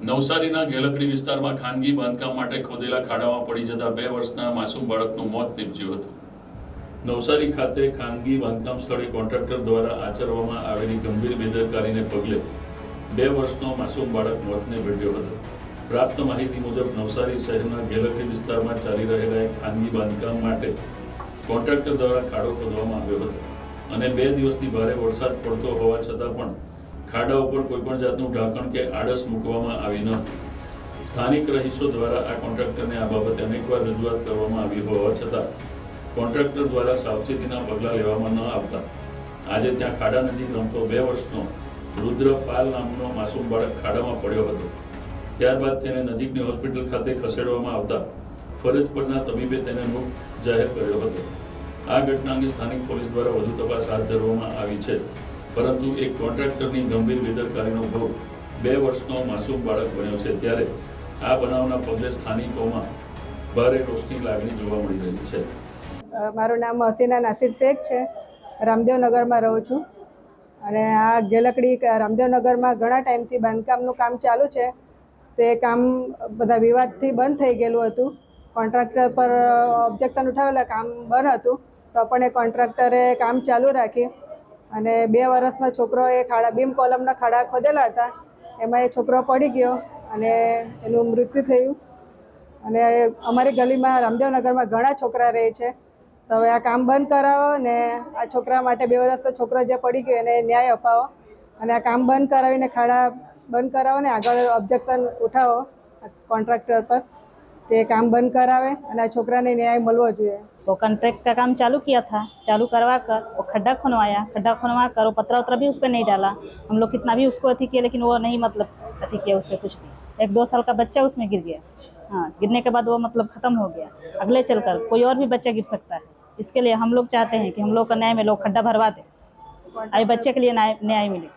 નવસારીના ગેલકડી વિસ્તારમાં ખાનગી બાંધકામ માટે ખોદેલા ખાડામાં પડી જતા બે વર્ષના માસૂમ બાળકનું મોત નીપજ્યું હતું. નવસારી ખાતે ખાનગી બાંધકામ સ્થળે કોન્ટ્રાક્ટર દ્વારા આચરવામાં આવેલી ગંભીર બેદરકારીને પગલે બે વર્ષનો માસૂમ બાળક મોતને ભેટ્યો હતો. પ્રાપ્ત માહિતી મુજબ નવસારી શહેરના ગેલકડી વિસ્તારમાં ચાલી રહેલા એક ખાનગી બાંધકામ માટે કોન્ટ્રાક્ટર દ્વારા ખાડો ખોદવામાં આવ્યો હતો અને બે દિવસથી ભારે વરસાદ પડતો હોવા છતાં પણ ખાડા ઉપર કોઈપણ જાતનું ઢાંકણ કે આડસ મૂકવામાં આવી ન હતી. સ્થાનિક રહીશો દ્વારા આ કોન્ટ્રાક્ટરને આ બાબતે અનેકવાર રજૂઆત કરવામાં આવી હોવા છતાં કોન્ટ્રાક્ટર દ્વારા સાવચેતીના પગલાં લેવામાં ન આવતા. આજે ત્યાં ખાડા નજીક રમતો બે વર્ષનો રુદ્ર પાલ નામનો માસૂમ બાળક ખાડામાં પડ્યો હતો. ત્યારબાદ તેને નજીકની હોસ્પિટલ ખાતે ખસેડવામાં આવતા ફરજ પરના તબીબે તેને મૃત જાહેર કર્યો હતો. આ ઘટના અંગે સ્થાનિક પોલીસ દ્વારા વધુ તપાસ હાથ ધરવામાં આવી છે. પરંતુ એક કોન્ટ્રાક્ટરની ગંભીર બેદરકારીનો ભોગ બે વર્ષનો માસૂમ બાળક બન્યો છે ત્યારે આ બનાવના પગલે સ્થાનિકોમાં ભારે રોષની લાગણી જોવા મળી રહી છે. મારું નામ હસીના નાસિર શેખ છે. રામદેવનગરમાં રહું છું. અને આ ગેલકડી રામદેવનગરમાં ઘણા ટાઈમથી બાંધકામનું કામ ચાલુ છે. તે કામ બધા વિવાદથી બંધ થઈ ગયેલું હતું. કોન્ટ્રાક્ટર પર ઓબ્જેક્શન ઉઠાવેલા, કામ બંધ હતું. તો પણ એ કોન્ટ્રાક્ટરે કામ ચાલુ રાખ્યું. અને બે વર્ષનો છોકરો એ ખાડા બીમ કોલમના ખાડા ખોદેલા હતા. એમાં એ છોકરો પડી ગયો અને એનું મૃત્યુ થયું. અને અમારી ગલીમાં, રામદેવનગરમાં ઘણા છોકરા રહે છે. તો હવે આ કામ બંધ કરાવો ને આ છોકરા માટે બે વર્ષનો છોકરો જે પડી ગયો એને ન્યાય અપાવો. અને આ કામ બંધ કરાવીને ખાડા બંધ કરાવો ને આગળ ઓબ્જેક્શન ઉઠાવો કોન્ટ્રાક્ટર પર. કે કામ બંધ કરાવે અને આ છોકરાને ન્યાય મળવો જોઈએ वो कॉन्ट्रैक्ट का काम चालू किया था चालू करवा कर वो खड्डा खुनवाया खड्डा खुनवा कर वो पतरा उतरा भी उस पर नहीं डाला हम लोग कितना भी उसको अथी किया लेकिन वो नहीं मतलब अथी किया उस पर कुछ भी एक दो साल का बच्चा उसमें गिर गया हाँ गिरने के बाद वो मतलब ख़त्म हो गया अगले चलकर कोई और भी बच्चा गिर सकता है इसके लिए हम लोग चाहते हैं कि हम लोग का न्याय में लोग खड्डा भरवा दें अभी बच्चे के लिए न्याय न्याय मिले